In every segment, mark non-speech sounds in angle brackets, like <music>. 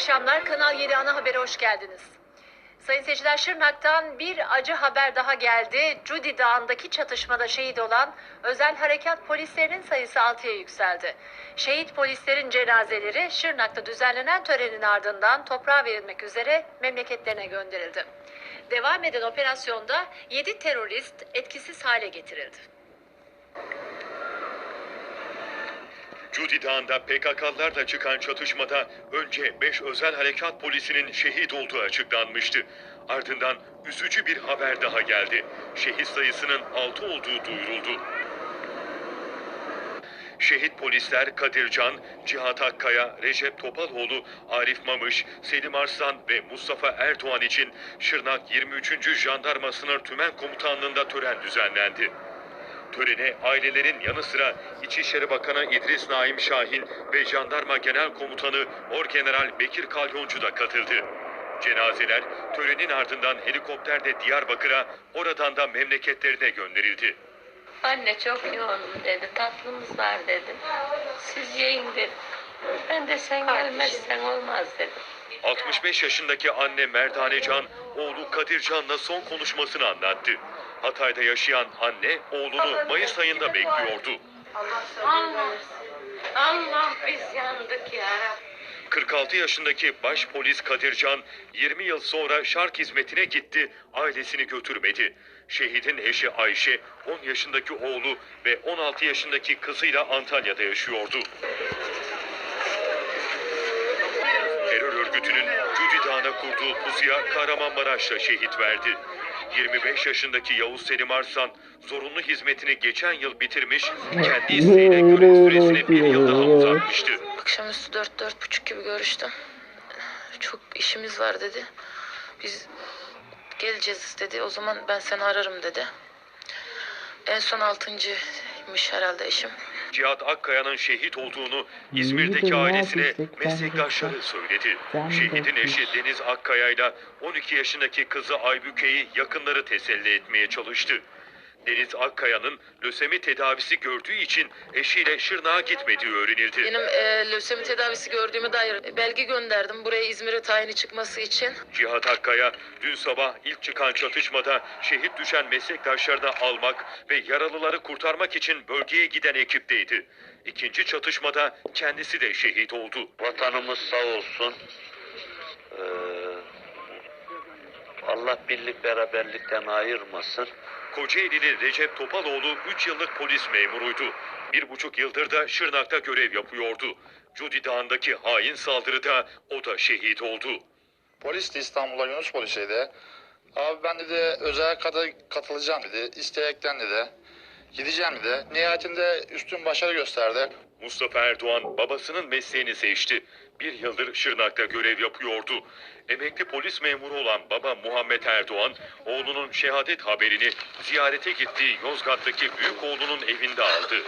akşamlar. Kanal 7 ana habere hoş geldiniz. Sayın seyirciler Şırnak'tan bir acı haber daha geldi. Cudi Dağı'ndaki çatışmada şehit olan özel harekat polislerinin sayısı 6'ya yükseldi. Şehit polislerin cenazeleri Şırnak'ta düzenlenen törenin ardından toprağa verilmek üzere memleketlerine gönderildi. Devam eden operasyonda 7 terörist etkisiz hale getirildi. Cudi Dağı'nda PKK'larla çıkan çatışmada önce 5 özel harekat polisinin şehit olduğu açıklanmıştı. Ardından üzücü bir haber daha geldi. Şehit sayısının 6 olduğu duyuruldu. Şehit polisler Kadir Can, Cihat Akkaya, Recep Topaloğlu, Arif Mamış, Selim Arslan ve Mustafa Erdoğan için Şırnak 23. Jandarma Sınır Tümen Komutanlığı'nda tören düzenlendi. Törene ailelerin yanı sıra İçişleri Bakanı İdris Naim Şahin ve Jandarma Genel Komutanı Orgeneral Bekir Kalyoncu da katıldı. Cenazeler törenin ardından helikopterle Diyarbakır'a oradan da memleketlerine gönderildi. Anne çok yoğunum dedi. Tatlımız var dedim. Siz yiyin dedim. Ben de sen gelmezsen olmaz dedim. 65 yaşındaki anne Merdane Can, oğlu Kadir Can'la son konuşmasını anlattı. Hatay'da yaşayan anne oğlunu Mayıs ayında bekliyordu. Allah, Allah biz yandık ya Rabbi. 46 yaşındaki baş polis Kadircan 20 yıl sonra şark hizmetine gitti, ailesini götürmedi. Şehidin eşi Ayşe 10 yaşındaki oğlu ve 16 yaşındaki kızıyla Antalya'da yaşıyordu. Terör örgütünün Cudi Dağı'na kurduğu pusuya Kahramanmaraş'ta şehit verdi. 25 yaşındaki Yavuz Selim Arslan zorunlu hizmetini geçen yıl bitirmiş, kendi isteğiyle görev süresini bir yıl daha uzatmıştı. Akşamüstü dört, dört buçuk gibi görüştüm. Çok işimiz var dedi. Biz geleceğiz dedi. O zaman ben seni ararım dedi. En son altıncıymış herhalde eşim. Cihat Akkaya'nın şehit olduğunu İzmir'deki ailesine meslektaşları söyledi. Şehidin eşi Deniz Akkaya ile 12 yaşındaki kızı Aybüke'yi yakınları teselli etmeye çalıştı. Deniz Akkaya'nın lösemi tedavisi gördüğü için eşiyle Şırnak'a gitmediği öğrenildi. Benim e, lösemi tedavisi gördüğüme dair belge gönderdim buraya İzmir'e tayini çıkması için. Cihat Akkaya dün sabah ilk çıkan çatışmada şehit düşen meslektaşlarını almak ve yaralıları kurtarmak için bölgeye giden ekipteydi. İkinci çatışmada kendisi de şehit oldu. Vatanımız sağ olsun. Ee, Allah birlik beraberlikten ayırmasın. Kocaeli'li Recep Topaloğlu 3 yıllık polis memuruydu. Bir buçuk yıldır da Şırnak'ta görev yapıyordu. Cudi Dağı'ndaki hain saldırıda o da şehit oldu. Polis de İstanbul'a Yunus polisiydi. Abi ben dedi özel kata katılacağım dedi. İsteyekten dedi. Gideceğim dedi. Nihayetinde üstün başarı gösterdi. Mustafa Erdoğan babasının mesleğini seçti. Bir yıldır Şırnak'ta görev yapıyordu. Emekli polis memuru olan baba Muhammed Erdoğan, oğlunun şehadet haberini ziyarete gittiği Yozgat'taki büyük oğlunun evinde aldı.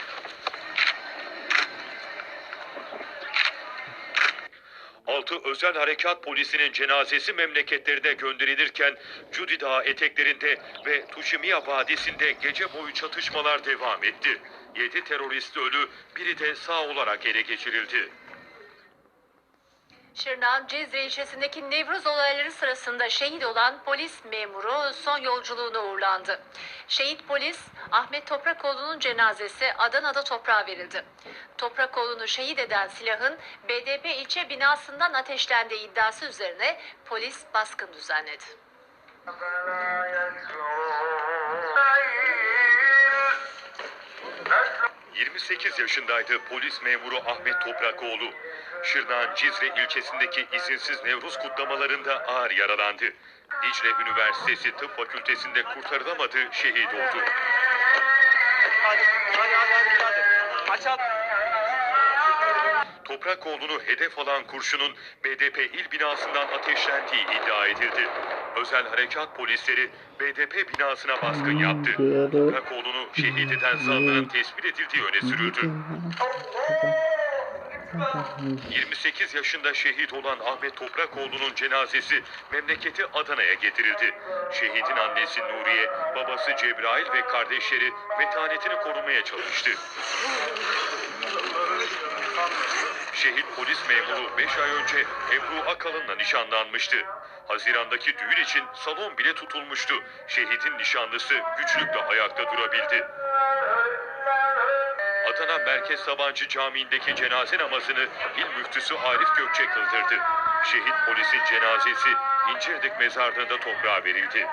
Altı özel harekat polisinin cenazesi memleketlerine gönderilirken Cudi Dağı eteklerinde ve Tuşimiya Vadisi'nde gece boyu çatışmalar devam etti. Yedi terörist ölü, biri de sağ olarak ele geçirildi. Şırnak'ın Cizre ilçesindeki Nevruz olayları sırasında şehit olan polis memuru son yolculuğuna uğurlandı. Şehit polis Ahmet Toprakoğlu'nun cenazesi Adana'da toprağa verildi. Toprakoğlu'nu şehit eden silahın BDP ilçe binasından ateşlendiği iddiası üzerine polis baskın düzenledi. 28 yaşındaydı polis memuru Ahmet Toprakoğlu. Şırnak'ın Cizre ilçesindeki izinsiz Nevruz kutlamalarında ağır yaralandı. Dicle Üniversitesi Tıp Fakültesi'nde kurtarılamadı, şehit oldu. Toprakoğlu'nu hedef alan kurşunun BDP il binasından ateşlendiği iddia edildi. Özel harekat polisleri BDP binasına baskın yaptı. Toprakoğlu'nu şehit eden zanlının tespit edildiği öne sürüldü. 28 yaşında şehit olan Ahmet Toprakoğlu'nun cenazesi memleketi Adana'ya getirildi. Şehidin annesi Nuriye, babası Cebrail ve kardeşleri metanetini korumaya çalıştı. Şehit polis memuru 5 ay önce Ebru Akalın'la nişanlanmıştı. Hazirandaki düğün için salon bile tutulmuştu. Şehidin nişanlısı güçlükle ayakta durabildi. Adana Merkez Sabancı Camii'ndeki cenaze namazını il müftüsü Arif Gökçe kıldırdı. Şehit polisin cenazesi İncirdik mezarlığında toprağa verildi.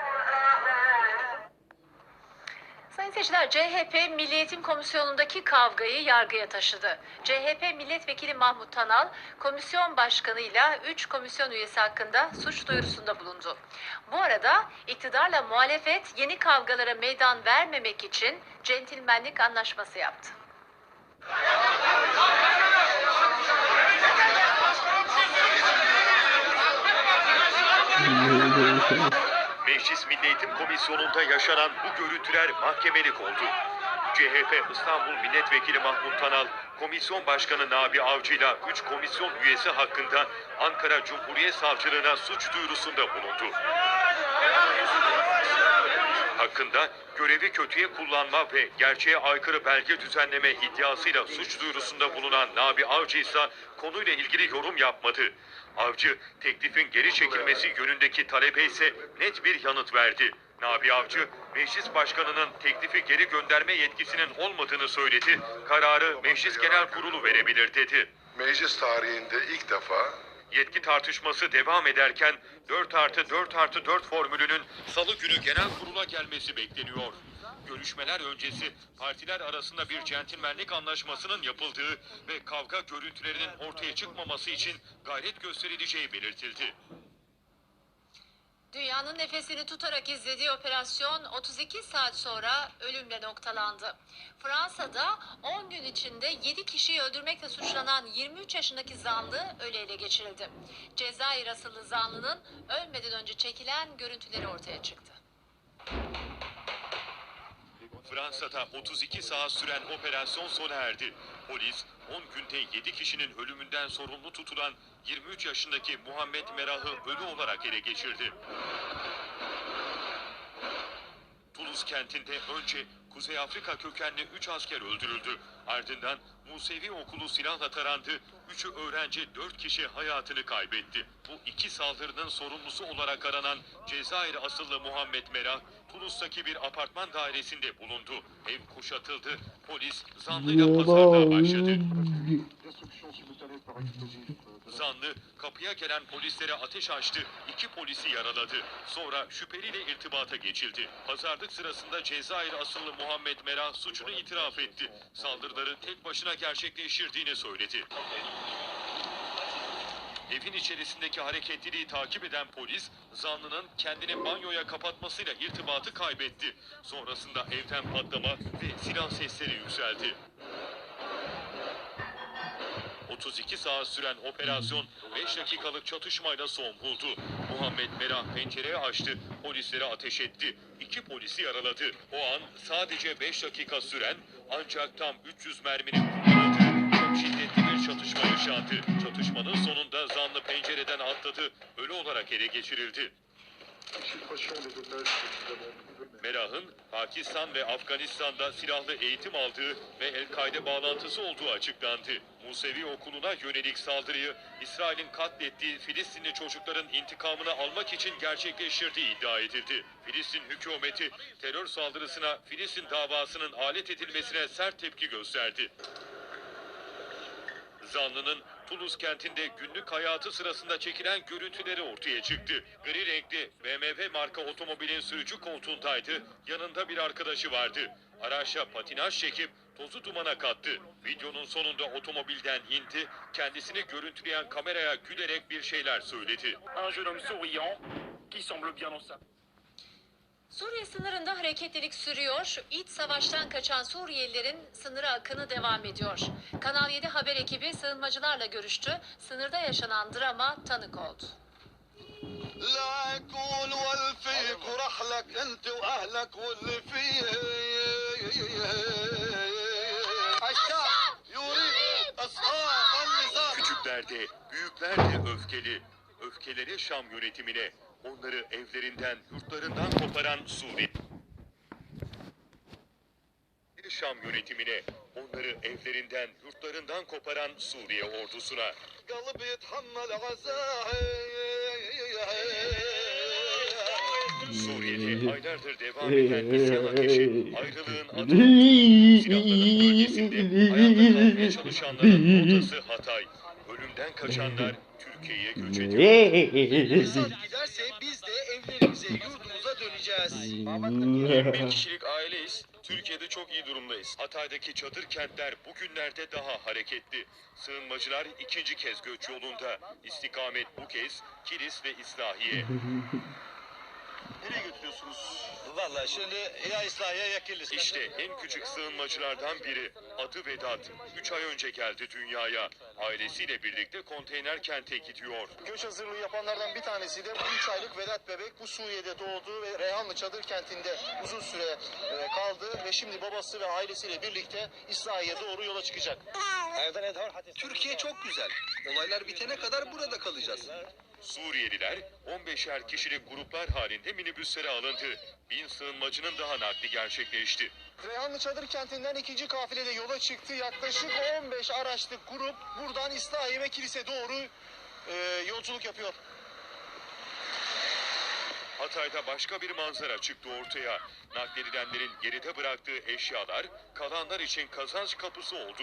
Sayın seyirciler, CHP Milli Eğitim Komisyonu'ndaki kavgayı yargıya taşıdı. CHP Milletvekili Mahmut Tanal, komisyon başkanıyla 3 komisyon üyesi hakkında suç duyurusunda bulundu. Bu arada iktidarla muhalefet yeni kavgalara meydan vermemek için centilmenlik anlaşması yaptı. Meclis Milli Eğitim Komisyonu'nda yaşanan bu görüntüler mahkemelik oldu. CHP İstanbul Milletvekili Mahmut Tanal, Komisyon Başkanı Nabi Avcı'yla 3 komisyon üyesi hakkında Ankara Cumhuriyet Savcılığına suç duyurusunda bulundu. Hakkında görevi kötüye kullanma ve gerçeğe aykırı belge düzenleme iddiasıyla suç duyurusunda bulunan Nabi Avcı ise konuyla ilgili yorum yapmadı. Avcı teklifin geri çekilmesi yönündeki talebe ise net bir yanıt verdi. Nabi Avcı, meclis başkanının teklifi geri gönderme yetkisinin olmadığını söyledi. Kararı meclis genel kurulu verebilir dedi. Meclis tarihinde ilk defa Yetki tartışması devam ederken 4 artı 4 artı 4 formülünün salı günü genel kurula gelmesi bekleniyor. Görüşmeler öncesi partiler arasında bir centilmenlik anlaşmasının yapıldığı ve kavga görüntülerinin ortaya çıkmaması için gayret gösterileceği belirtildi. Dünyanın nefesini tutarak izlediği operasyon 32 saat sonra ölümle noktalandı. Fransa'da 10 gün içinde 7 kişiyi öldürmekle suçlanan 23 yaşındaki zanlı ölü ele geçirildi. Cezayir asıllı zanlının ölmeden önce çekilen görüntüleri ortaya çıktı. Fransa'da 32 saat süren operasyon sona erdi. Polis 10 günde 7 kişinin ölümünden sorumlu tutulan 23 yaşındaki Muhammed Merah'ı ölü olarak ele geçirdi. Toulouse kentinde önce Kuzey Afrika kökenli 3 asker öldürüldü. Ardından Musevi okulu silahla tarandı. 3'ü öğrenci 4 kişi hayatını kaybetti. Bu iki saldırının sorumlusu olarak aranan Cezayir asıllı Muhammed Merah, Toulouse'daki bir apartman dairesinde bulundu. Ev kuşatıldı. Polis zanlıyla pazarlığa başladı. Zanlı kapıya gelen polislere ateş açtı, iki polisi yaraladı. Sonra şüpheliyle irtibata geçildi. Pazarlık sırasında Cezayir asıllı Muhammed Merah suçunu itiraf etti. Saldırıları tek başına gerçekleştirdiğini söyledi. Evin içerisindeki hareketliliği takip eden polis, zanlının kendini banyoya kapatmasıyla irtibatı kaybetti. Sonrasında evden patlama ve silah sesleri yükseldi. 32 saat süren operasyon 5 dakikalık çatışmayla son buldu. Muhammed Merah pencereyi açtı, polislere ateş etti. İki polisi yaraladı. O an sadece 5 dakika süren ancak tam 300 merminin kullanıldığı çok şiddetli bir çatışma yaşandı. Çatışmanın sonunda zanlı pencereden atladı, ölü olarak ele geçirildi. Merah'ın Pakistan ve Afganistan'da silahlı eğitim aldığı ve El-Kaide bağlantısı olduğu açıklandı. Musevi okuluna yönelik saldırıyı İsrail'in katlettiği Filistinli çocukların intikamını almak için gerçekleştirdiği iddia edildi. Filistin hükümeti terör saldırısına Filistin davasının alet edilmesine sert tepki gösterdi. Zanlının Toulouse kentinde günlük hayatı sırasında çekilen görüntüleri ortaya çıktı. Gri renkli BMW marka otomobilin sürücü koltuğundaydı. Yanında bir arkadaşı vardı. Araçla patinaj çekip tozu dumana kattı. Videonun sonunda otomobilden indi. Kendisini görüntüleyen kameraya gülerek bir şeyler söyledi. un jeune homme souriant qui semble bien dans sa Suriye sınırında hareketlilik sürüyor. İç savaştan kaçan Suriyelilerin sınıra akını devam ediyor. Kanal 7 haber ekibi sığınmacılarla görüştü. Sınırda yaşanan drama tanık oldu. لا يكون والفيك ورحلك انت واهلك واللي فيه الشعب يريد اسقاط النظام Küçükler de, büyükler de öfkeli. Öfkeleri Şam yönetimine, Onları evlerinden, yurtlarından koparan Suriye. Şam yönetimine, onları evlerinden, yurtlarından koparan Suriye ordusuna. Suriye'de aylardır devam eden isyan ateşi, ayrılığın adı, silahların bölgesinde hayatta kalmaya çalışanların odası Hatay, ölümden kaçanlar Türkiye'ye göç ediyor giderse biz de evlerimize, yurdumuza döneceğiz. 20 <laughs> kişilik aileyiz. Türkiye'de çok iyi durumdayız. Hatay'daki çadır kentler bugünlerde daha hareketli. Sığınmacılar ikinci kez göç yolunda. İstikamet bu kez Kilis ve İslahiye. <laughs> Nereye götürüyorsunuz? Valla şimdi ya İslahiye ya Kilis. İşte en küçük sığınmacılardan biri. Adı Vedat. 3 ay önce geldi dünyaya. Ailesiyle birlikte konteyner kente gidiyor. Göç hazırlığı yapanlardan bir tanesi de bu 3 aylık Vedat bebek bu Suriye'de doğdu ve Reyhanlı Çadır kentinde uzun süre e, kaldı ve şimdi babası ve ailesiyle birlikte İslahiye doğru yola çıkacak. Türkiye çok güzel. Olaylar bitene kadar burada kalacağız. Suriyeliler 15'er kişilik gruplar halinde minibüslere alındı. Bin sığınmacının daha nakli gerçekleşti. Reyhanlı Çadır kentinden ikinci kafilede yola çıktı. Yaklaşık 15 araçlık grup buradan İslahiye ve kilise doğru e, yolculuk yapıyor. Hatay'da başka bir manzara çıktı ortaya. Nakledilenlerin geride bıraktığı eşyalar kalanlar için kazanç kapısı oldu.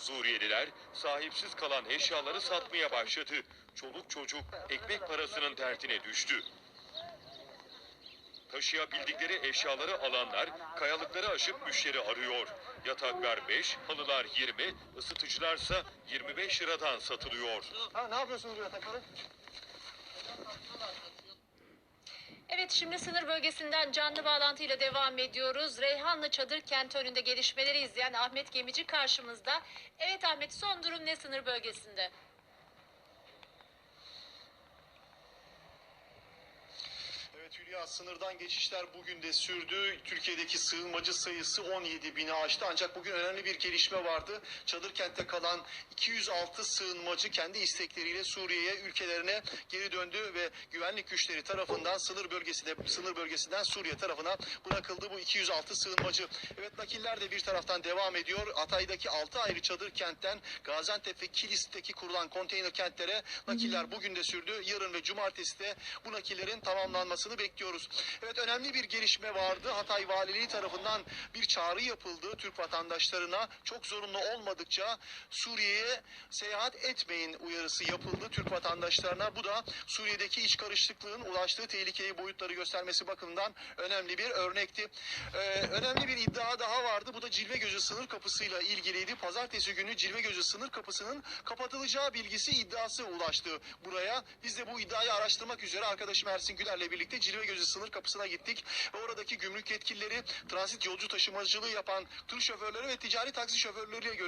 Suriyeliler sahipsiz kalan eşyaları satmaya başladı. Çoluk çocuk ekmek parasının derdine düştü. Taşıyabildikleri eşyaları alanlar kayalıkları aşıp müşteri arıyor. Yataklar 5, halılar 20, ısıtıcılarsa 25 liradan satılıyor. Ha, ne yapıyorsunuz bu yatakları? Evet şimdi sınır bölgesinden canlı bağlantıyla devam ediyoruz. Reyhanlı Çadır kenti önünde gelişmeleri izleyen Ahmet Gemici karşımızda. Evet Ahmet son durum ne sınır bölgesinde? Evet Hülya sınırdan geçişler bugün de sürdü. Türkiye'deki sığınmacı sayısı 17 bini aştı. Ancak bugün önemli bir gelişme vardı. Çadır kentte kalan 206 sığınmacı kendi istekleriyle Suriye'ye ülkelerine geri döndü ve güvenlik güçleri tarafından sınır bölgesinde sınır bölgesinden Suriye tarafına bırakıldı bu 206 sığınmacı. Evet nakiller de bir taraftan devam ediyor. Hatay'daki 6 ayrı çadır kentten Gaziantep ve Kilis'teki kurulan konteyner kentlere nakiller bugün de sürdü. Yarın ve cumartesi de bu nakillerin tamamlanmasını bekliyoruz. Evet önemli bir gelişme vardı. Hatay Valiliği tarafından bir çağrı yapıldı Türk vatandaşlarına. Çok zorunlu olmadıkça Suriye'ye seyahat etmeyin uyarısı yapıldı Türk vatandaşlarına. Bu da Suriye'deki iç karışıklığın ulaştığı tehlikeli boyutları göstermesi bakımından önemli bir örnekti. Ee, önemli bir iddia daha vardı. Bu da Cilve Gözü sınır kapısıyla ilgiliydi. Pazartesi günü Cilve Gözü sınır kapısının kapatılacağı bilgisi iddiası ulaştı buraya. Biz de bu iddiayı araştırmak üzere arkadaşım Ersin Güler'le birlikte Cilve Gözü sınır kapısına gittik ve oradaki gümrük yetkilileri transit yolcu taşımacılığı yapan tır şoförleri ve ticari taksi şoförleriyle görüştük.